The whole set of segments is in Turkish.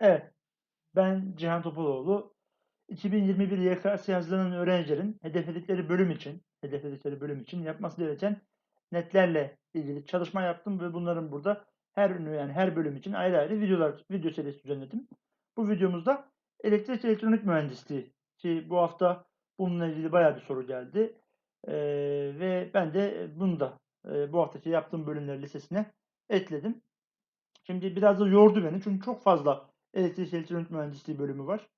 Evet, ben Cihan Topaloğlu. 2021 YKS hazırlanan öğrencilerin hedefledikleri bölüm için, hedefledikleri bölüm için yapması gereken netlerle ilgili çalışma yaptım ve bunların burada her yani her bölüm için ayrı ayrı videolar, video serisi düzenledim. Bu videomuzda elektrik elektronik mühendisliği ki bu hafta bununla ilgili bayağı bir soru geldi. Ee, ve ben de bunu da e, bu haftaki yaptığım bölümler listesine ekledim. Şimdi biraz da yordu beni çünkü çok fazla elektrik elektronik mühendisliği bölümü var.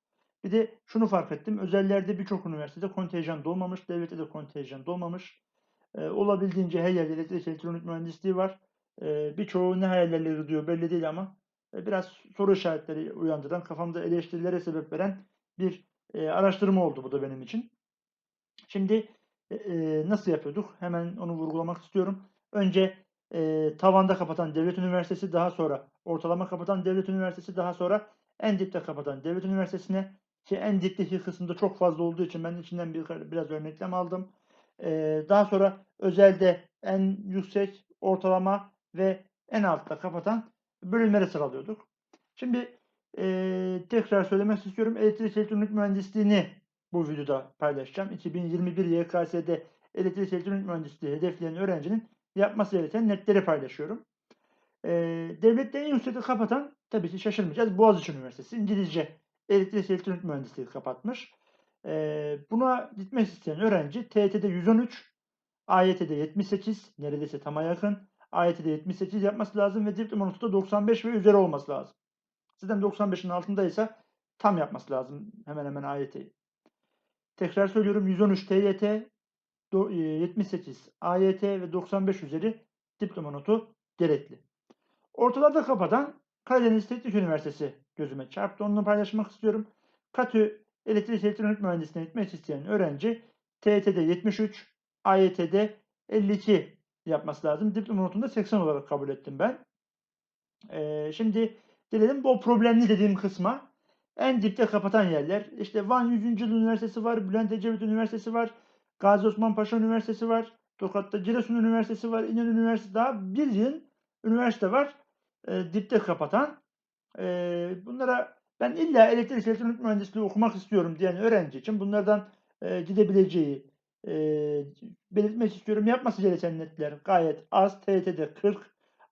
Bir de şunu fark ettim. Özellerde birçok üniversitede kontenjan dolmamış, devlette de kontenjan dolmamış. Ee, olabildiğince her yerde elektrik elektronik mühendisliği var. Ee, birçoğu ne hayallerle gidiyor belli değil ama e, biraz soru işaretleri uyandıran, kafamda eleştirilere sebep veren bir e, araştırma oldu bu da benim için. Şimdi e, e, nasıl yapıyorduk? Hemen onu vurgulamak istiyorum. Önce e, tavanda kapatan devlet üniversitesi, daha sonra ortalama kapatan devlet üniversitesi, daha sonra en dipte kapatan devlet üniversitesine ki en dipteki kısımda çok fazla olduğu için ben içinden bir, biraz örneklem aldım. E, daha sonra özelde en yüksek, ortalama ve en altta kapatan bölümleri sıralıyorduk. Şimdi e, tekrar söylemek istiyorum. Elektrik elektronik mühendisliğini bu videoda paylaşacağım. 2021 YKS'de elektrik elektronik mühendisliği hedefleyen öğrencinin yapması gereken netleri paylaşıyorum. Ee, devlette en yüksekte kapatan tabii ki şaşırmayacağız. Boğaziçi Üniversitesi İngilizce elektrik elektronik mühendisliği kapatmış. Ee, buna gitmek isteyen öğrenci TET'de 113, AYT'de 78, neredeyse tama yakın. AYT'de 78 yapması lazım ve notu da 95 ve üzeri olması lazım. Sizden 95'in altındaysa tam yapması lazım hemen hemen AYT'yi. Tekrar söylüyorum 113 TYT, 78 AYT ve 95 üzeri diploma notu gerekli. Ortalarda kapatan Karadeniz Teknik Üniversitesi gözüme çarptı. Onu paylaşmak istiyorum. KATÜ elektrik elektronik mühendisliğine gitmek isteyen öğrenci TYT'de 73, AYT'de 52 yapması lazım. Diploma notunu da 80 olarak kabul ettim ben. Ee, şimdi gelelim bu problemli dediğim kısma. En dipte kapatan yerler. İşte Van 100. Yıl Üniversitesi var, Bülent Ecevit Üniversitesi var, Gazi Osman Paşa Üniversitesi var, Tokat'ta Giresun Üniversitesi var, İnönü Üniversitesi daha bir yıl üniversite var e, dipte kapatan. E, bunlara ben illa elektrik elektronik mühendisliği okumak istiyorum diyen öğrenci için bunlardan e, gidebileceği e, belirtmek istiyorum. Yapması gereken netler gayet az. TYT'de 40,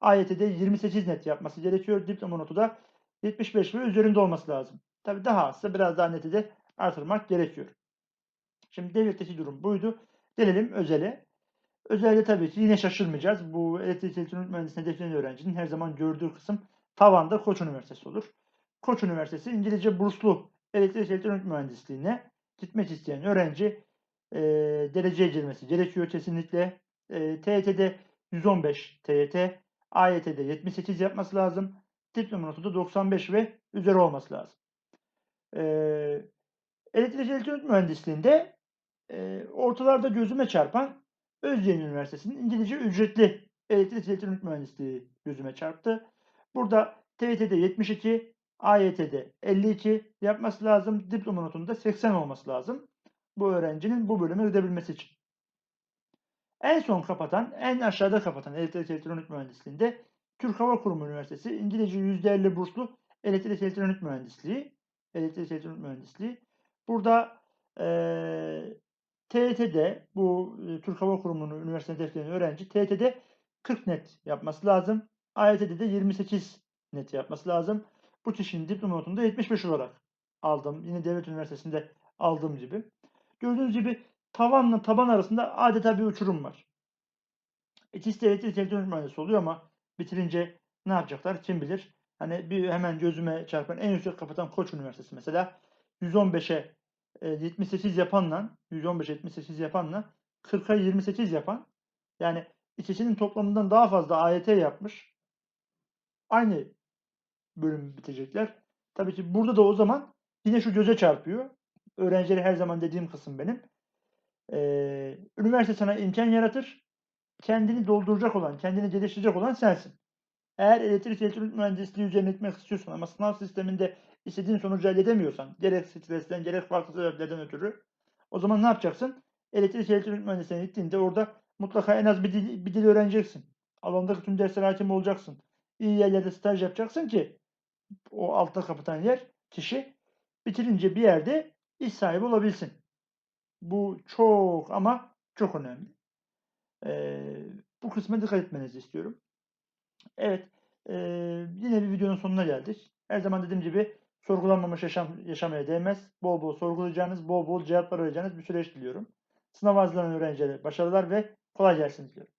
AYT'de 28 net yapması gerekiyor. Diploma notu da 75 ve üzerinde olması lazım. Tabi daha azsa biraz daha neti de artırmak gerekiyor. Şimdi devletteki durum buydu. Gelelim özele. Özelde tabii ki yine şaşırmayacağız. Bu elektrik elektronik mühendisliğine hedeflenen öğrencinin her zaman gördüğü kısım tavanda Koç Üniversitesi olur. Koç Üniversitesi İngilizce burslu elektrik elektronik mühendisliğine gitmek isteyen öğrenci e, dereceye girmesi gerekiyor kesinlikle. E, TYT'de 115 TYT, AYT'de 78 yapması lazım. Diploma notu da 95 ve üzeri olması lazım. E, elektrik elektronik mühendisliğinde e, ortalarda gözüme çarpan Özyeğin Üniversitesi'nin İngilizce ücretli elektrik elektronik mühendisliği gözüme çarptı. Burada TYT'de 72, AYT'de 52 yapması lazım. Diploma notunda 80 olması lazım. Bu öğrencinin bu bölüme gidebilmesi için. En son kapatan, en aşağıda kapatan elektrik elektronik mühendisliğinde Türk Hava Kurumu Üniversitesi İngilizce %50 burslu elektrik elektronik mühendisliği. Elektrik elektronik mühendisliği. Burada ee, TET'de bu e, Türk Hava Kurumu'nun üniversite hedefleyen öğrenci TET'de 40 net yapması lazım. AYT'de de 28 net yapması lazım. Bu kişinin diploma notunu da 75 olarak aldım. Yine devlet üniversitesinde aldığım gibi. Gördüğünüz gibi tavanla taban arasında adeta bir uçurum var. İkisi de elektrik elektronik mühendisi oluyor ama bitirince ne yapacaklar kim bilir. Hani bir hemen gözüme çarpan en yüksek kapatan Koç Üniversitesi mesela 115'e 78 yapanla 115-78 yapanla 40'a 28 yapan yani ikisinin toplamından daha fazla AYT yapmış. Aynı bölüm bitecekler. Tabii ki burada da o zaman yine şu göze çarpıyor. Öğrencileri her zaman dediğim kısım benim. Ee, üniversite sana imkan yaratır. Kendini dolduracak olan, kendini geliştirecek olan sensin. Eğer elektrik elektronik mühendisliği üzerine gitmek istiyorsan ama sınav sisteminde istediğin sonucu elde edemiyorsan, gerek stresten gerek farklı sebeplerden ötürü o zaman ne yapacaksın? Elektrik elektronik mühendisliğine gittiğinde orada mutlaka en az bir dil, bir dil öğreneceksin. Alandaki tüm derslere hakim olacaksın. İyi yerlerde staj yapacaksın ki o altta kapatan yer kişi bitirince bir yerde iş sahibi olabilsin. Bu çok ama çok önemli. Ee, bu kısma dikkat etmenizi istiyorum. Evet, ee, yine bir videonun sonuna geldik. Her zaman dediğim gibi sorgulanmamış yaşam, yaşamaya değmez. Bol bol sorgulayacağınız, bol bol cevaplar arayacağınız bir süreç diliyorum. Sınav hazırlanan öğrencilere başarılar ve kolay gelsin diliyorum.